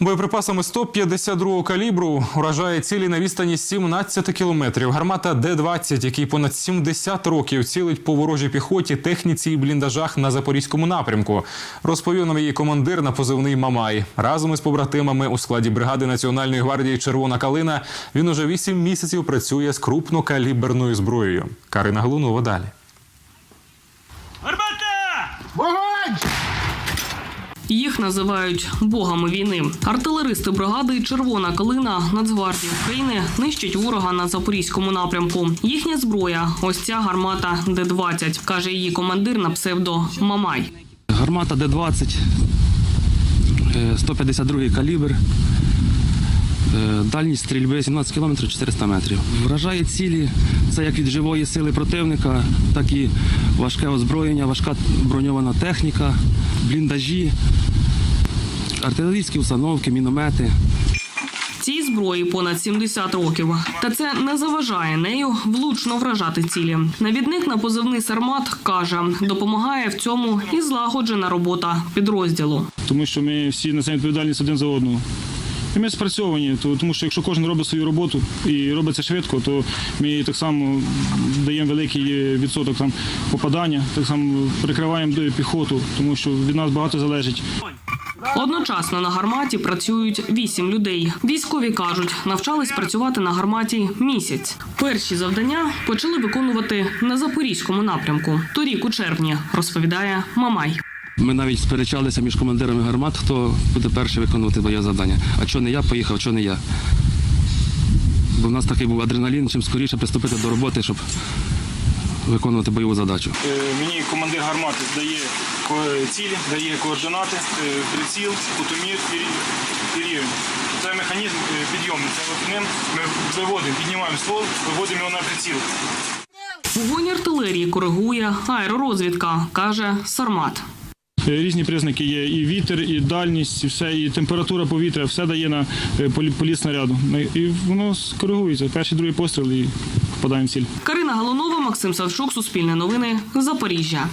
Боєприпасами 152 калібру уражає цілі на відстані 17 кілометрів. Гармата Д-20, який понад 70 років цілить по ворожій піхоті, техніці і бліндажах на запорізькому напрямку. Розповів нам її командир на позивний Мамай. Разом із побратимами у складі бригади Національної гвардії Червона калина він уже 8 місяців працює з крупнокаліберною зброєю. Карина Глунова далі. Гармата! Їх називають богами війни. Артилеристи бригади Червона калина Нацгвардії України нищать ворога на запорізькому напрямку. Їхня зброя ось ця гармата Д-20, каже її командир на псевдо Мамай. Гармата Д-20, е, 152 калібр, е, дальність стрільби 17 км 400 метрів. Вражає цілі, це як від живої сили противника, так і важке озброєння, важка броньована техніка, бліндажі, артилерійські установки, міномети. Цій зброї понад 70 років. Та це не заважає нею влучно вражати цілі. Навідник на позивний Сармат каже, допомагає в цьому і злагоджена робота підрозділу. Тому що ми всі несемо відповідальність один за одного. І ми спрацьовані, то- тому що якщо кожен робить свою роботу і робить це швидко, то ми так само даємо великий е, відсоток там попадання, так само прикриваємо піхоту, тому що від нас багато залежить. Одночасно на гарматі працюють вісім людей. Військові кажуть, навчались працювати на гарматі місяць. Перші завдання почали виконувати на запорізькому напрямку. Торік у червні, розповідає Мамай. Ми навіть сперечалися між командирами гармат, хто буде перший виконувати бойове завдання. А чого не я поїхав, чого не я. Бо в нас такий був адреналін, чим скоріше приступити до роботи, щоб виконувати бойову задачу. Е, Мені командир гармати дає цілі, дає координати, е, приціл, кутомір і рівень. Це механізм е, підйомний. Це от ним ми виводимо, піднімаємо ствол, виводимо його на приціл. Вогонь артилерії коригує аеророзвідка, каже Сармат. Е, Різні признаки є і вітер, і дальність, і все, і температура повітря, все дає на е, полі- політ снаряду. І воно скоригується. Перший, другий постріл і попадаємо в ціль. Карина Галунова, Максим Савчук, Суспільне новини, Запоріжжя.